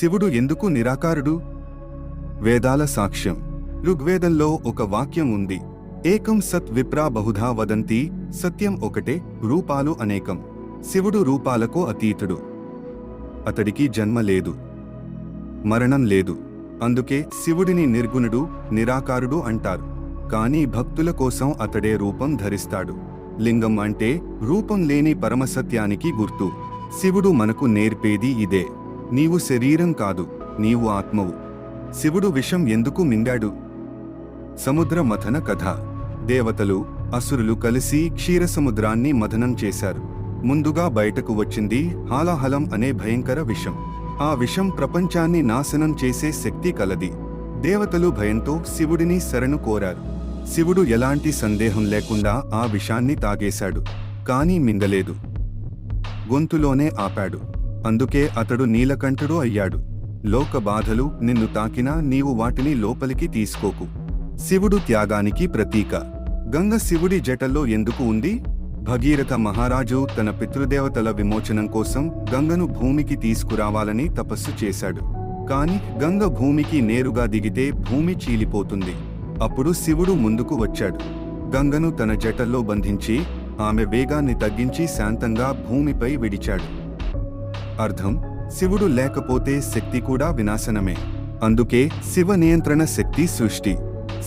శివుడు ఎందుకు నిరాకారుడు? వేదాల సాక్ష్యం. ఋగ్వేదంలో ఒక వాక్యం ఉంది. ఏకం సత్ విప్రా బహుధా వదంతి సత్యం ఒకటే రూపాలు అనేకం. శివుడు రూపాలకు అతీతుడు. అతడికి జన్మ లేదు. మరణం లేదు. అందుకే శివుడిని నిర్గుణుడు నిరాకారుడు అంటారు. కానీ భక్తుల కోసం అతడే రూపం ధరిస్తాడు. లింగం అంటే రూపం లేని పరమసత్యానికి గుర్తు. శివుడు మనకు నేర్పేది ఇదే. నీవు శరీరం కాదు నీవు ఆత్మవు. శివుడు విషం ఎందుకు మింగాడు? సముద్ర మథన కథ. దేవతలు అసురులు కలిసి క్షీరసముద్రాన్ని మథనం చేశారు. ముందుగా బయటకు వచ్చింది హాలాహలం అనే భయంకర విషం. ఆ విషం ప్రపంచాన్ని నాశనం చేసే శక్తి కలది. దేవతలు భయంతో శివుడిని శరణు కోరారు. శివుడు ఎలాంటి సందేహం లేకుండా ఆ విషాన్ని తాగేశాడు కానీ మింగలేదు. గొంతులోనే ఆపాడు. అందుకే అతడు నీలకంఠుడు అయ్యాడు. లోక బాధలు నిన్ను తాకినా నీవు వాటిని లోపలికి తీసుకోకు. శివుడు త్యాగానికి ప్రతీక. గంగ శివుడి జటల్లో ఎందుకు ఉంది? భగీరథ మహారాజు తన పితృదేవతల విమోచనం కోసం గంగను భూమికి తీసుకురావాలని తపస్సు చేశాడు. కాని గంగ భూమికి నేరుగా దిగితే భూమి చీలిపోతుంది. అప్పుడు శివుడు ముందుకు వచ్చాడు. గంగను తన జటల్లో బంధించి ఆమె వేగాన్ని తగ్గించి శాంతంగా భూమిపై విడిచాడు. అర్థం? శివుడు లేకపోతే శక్తి కూడా వినాశనమే. అందుకే శివ నియంత్రణ శక్తి సృష్టి.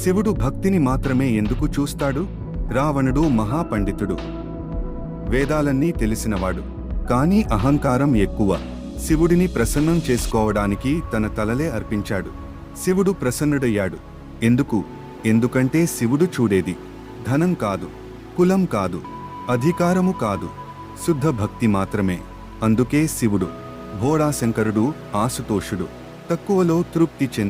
శివుడు భక్తిని మాత్రమే ఎందుకు చూస్తాడు? రావణుడు మహాపండితుడు. వేదాలన్నీ తెలిసినవాడు. కానీ అహంకారం ఎక్కువ. శివుడిని ప్రసన్నం చేసుకోవడానికి తన తలలే అర్పించాడు. శివుడు ప్రసన్నుడయ్యాడు. ఎందుకు? ఎందుకంటే శివుడు చూడేది. ధనం కాదు. కులం కాదు. అధికారము కాదు. శుద్ధ భక్తి మాత్రమే. అందుకే శివుడు భోళాశంకరుడు ఆసుతోషుడు తక్కువలో తృప్తి చెంది